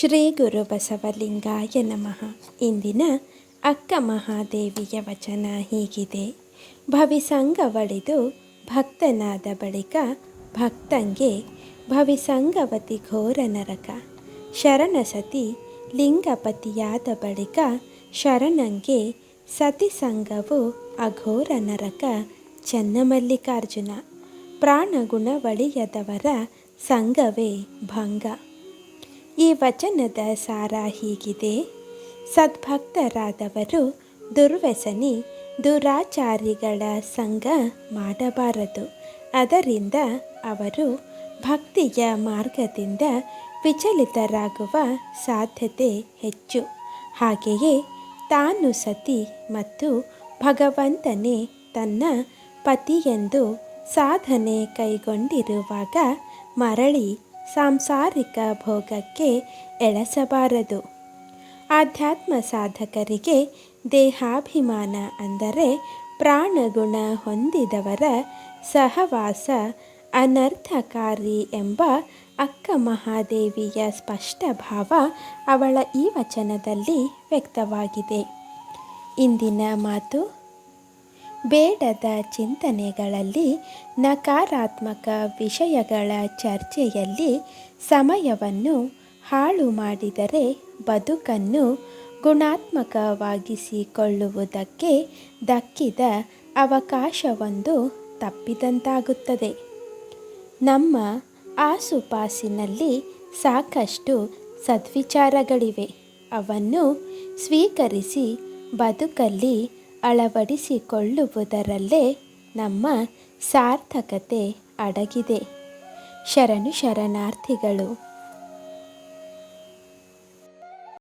ಶ್ರೀ ಗುರು ಬಸವಲಿಂಗಾಯ ನಮಃ ಇಂದಿನ ಅಕ್ಕ ಮಹಾದೇವಿಯ ವಚನ ಹೀಗಿದೆ. ಭವಿಸಂಗವಳಿದು ಭಕ್ತನಾದ ಬಳಿಕ ಭಕ್ತಂಗೆ ಭವಿಸಂಗವತಿ ಘೋರ ನರಕ. ಶರಣ ಸತಿ ಲಿಂಗಪತಿಯಾದ ಬಳಿಕ ಶರಣಂಗೆ ಸತಿ ಸಂಘವು ಅಘೋರ ನರಕ ಚನ್ನಮಲ್ಲಿಕಾರ್ಜುನ. ಪ್ರಾಣಗುಣವಳಿಯದವರ ಸಂಘವೇ ಭಂಗ. ಈ ವಚನದ ಸಾರ ಹೀಗಿದೆ. ಸದ್ಭಕ್ತರಾದವರು ದುರ್ವ್ಯಸನಿ, ದುರಾಚಾರಿಗಳ ಸಂಘ ಮಾಡಬಾರದು. ಅದರಿಂದ ಅವರು ಭಕ್ತಿಯ ಮಾರ್ಗದಿಂದ ವಿಚಲಿತರಾಗುವ ಸಾಧ್ಯತೆ ಹೆಚ್ಚು. ಹಾಗೆಯೇ ತಾನು ಸತಿ ಮತ್ತು ಭಗವಂತನೇ ತನ್ನ ಪತಿಯೆಂದು ಸಾಧನೆ ಕೈಗೊಂಡಿರುವಾಗ ಮರಳಿ ಸಾಂಸಾರಿಕ ಭೋಗಕ್ಕೆ ಎಳಸಬಾರದು. ಆಧ್ಯಾತ್ಮ ಸಾಧಕರಿಗೆ ದೇಹಾಭಿಮಾನ ಅಂದರೆ ಪ್ರಾಣಗುಣ ಹೊಂದಿದವರ ಸಹವಾಸ ಅನರ್ಥಕಾರಿ ಎಂಬ ಅಕ್ಕ ಮಹಾದೇವಿಯ ಸ್ಪಷ್ಟ ಭಾವ ಅವಳ ಈ ವಚನದಲ್ಲಿ ವ್ಯಕ್ತವಾಗಿದೆ. ಇಂದಿನ ಮಾತು ಬೇಡದ ಚಿಂತನೆಗಳಲ್ಲಿ ನಕಾರಾತ್ಮಕ ವಿಷಯಗಳ ಚರ್ಚೆಯಲ್ಲಿ ಸಮಯವನ್ನು ಹಾಳು ಮಾಡಿದರೆ ಬದುಕನ್ನು ಗುಣಾತ್ಮಕವಾಗಿಸಿಕೊಳ್ಳುವುದಕ್ಕೆ ದಕ್ಕಿದ ಅವಕಾಶವೊಂದು ತಪ್ಪಿದಂತಾಗುತ್ತದೆ. ನಮ್ಮ ಆಸುಪಾಸಿನಲ್ಲಿ ಸಾಕಷ್ಟು ಸದ್ವಿಚಾರಗಳಿವೆ. ಅವನ್ನು ಸ್ವೀಕರಿಸಿ ಬದುಕಲ್ಲಿ ಅಳವಡಿಸಿಕೊಳ್ಳುವುದರಲ್ಲೇ ನಮ್ಮ ಸಾರ್ಥಕತೆ ಅಡಗಿದೆ. ಶರಣು ಶರಣಾರ್ಥಿಗಳು